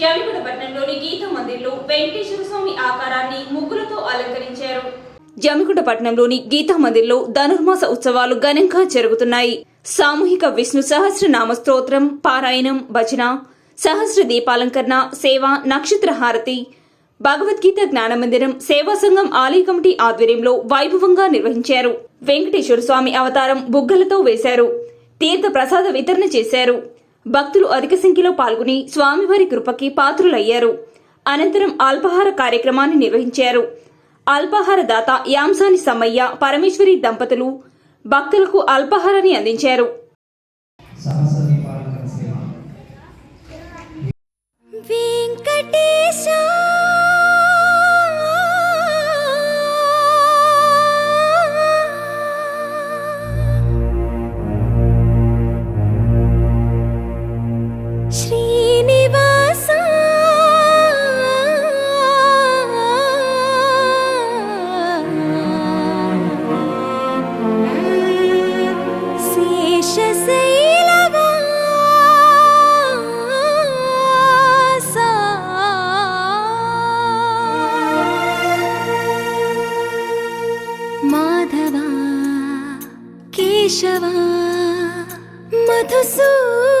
జమిగుడ పట్టణంలోని మందిర్లో వెంకటేశ్వర స్వామి ఆకారాన్ని ముగ్గులతో అలంకరించారు. గీతా మందిర్లో ధనుర్మాస ఉత్సవాలు ఘనంగా జరుగుతున్నాయి. సామూహిక విష్ణు సహస్రనామ స్తోత్రం పారాయణం భజన సహస్ర దీపాలంకరణ సేవ నక్షత్ర హారతి భగవద్గీత జ్ఞానమందిరం సేవా సంఘం ఆలయ కమిటీ ఆధ్వర్యంలో వైభవంగా నిర్వహించారు. వెంకటేశ్వర స్వామి అవతారం బుగ్గలతో వేశారు. తీర్థ ప్రసాద వితరణ చేశారు. భక్తులు అధిక సంఖ్యలో పాల్గొని స్వామివారి కృపకి పాత్రులయ్యారు. అనంతరం అల్పాహార కార్యక్రమాన్ని నిర్వహించారు. అల్పాహార దాత యాంసాని సమ్మయ్య పరమేశ్వరి దంపతులు భక్తులకు అల్పాహారాన్ని అందించారు. కేశవ మధుసూదన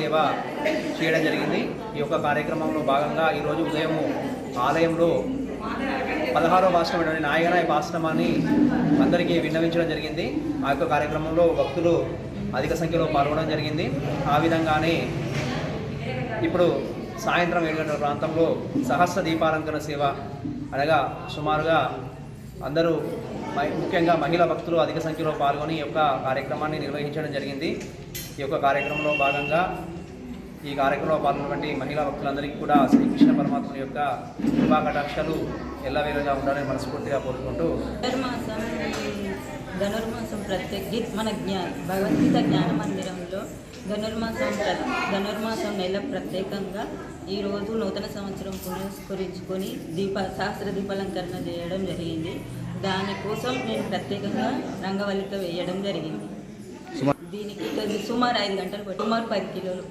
సేవ చేయడం జరిగింది. ఈ యొక్క కార్యక్రమంలో భాగంగా ఈరోజు ఉదయం ఆలయంలో పదహారో భాషణమైనటువంటి నాయగనాయ ఆశ్రమాన్ని అందరికీ విన్నవించడం జరిగింది. ఆ యొక్క కార్యక్రమంలో భక్తులు అధిక సంఖ్యలో పాల్గొనడం జరిగింది. ఆ విధంగానే ఇప్పుడు సాయంత్రం ఏడు గంటల ప్రాంతంలో సహస్ర దీపాలంకరణ సేవ అనగా సుమారుగా అందరూ ముఖ్యంగా మహిళా భక్తులు అధిక సంఖ్యలో పాల్గొని ఈ యొక్క కార్యక్రమాన్ని నిర్వహించడం జరిగింది. ఈ యొక్క కార్యక్రమంలో భాగంగా ఈ కార్యక్రమంలో పాల్గొన్నటువంటి మహిళా భక్తులందరికీ కూడా శ్రీకృష్ణ పరమాత్మ యొక్క కృపా కటాక్షాలు ఎల్లవేళగా ఉండాలని మనస్ఫూర్తిగా కోరుకుంటూ ధనుర్మాసం ధనుర్మాసం ప్రత్యేక గీత మన జ్ఞా భగవద్గీత జ్ఞాన మందిరంలో ధనుర్మాసం ధనుర్మాసం నెల ప్రత్యేకంగా ఈరోజు నూతన సంవత్సరం పురస్కరించుకొని దీప సహస్ర దీపాలంకరణ చేయడం జరిగింది. దానికోసం నేను ప్రత్యేకంగా రంగవల్లిక వేయడం జరిగింది. దీనికి కొద్ది సుమారు ఐదు గంటలు సుమారు పది కిలోలు.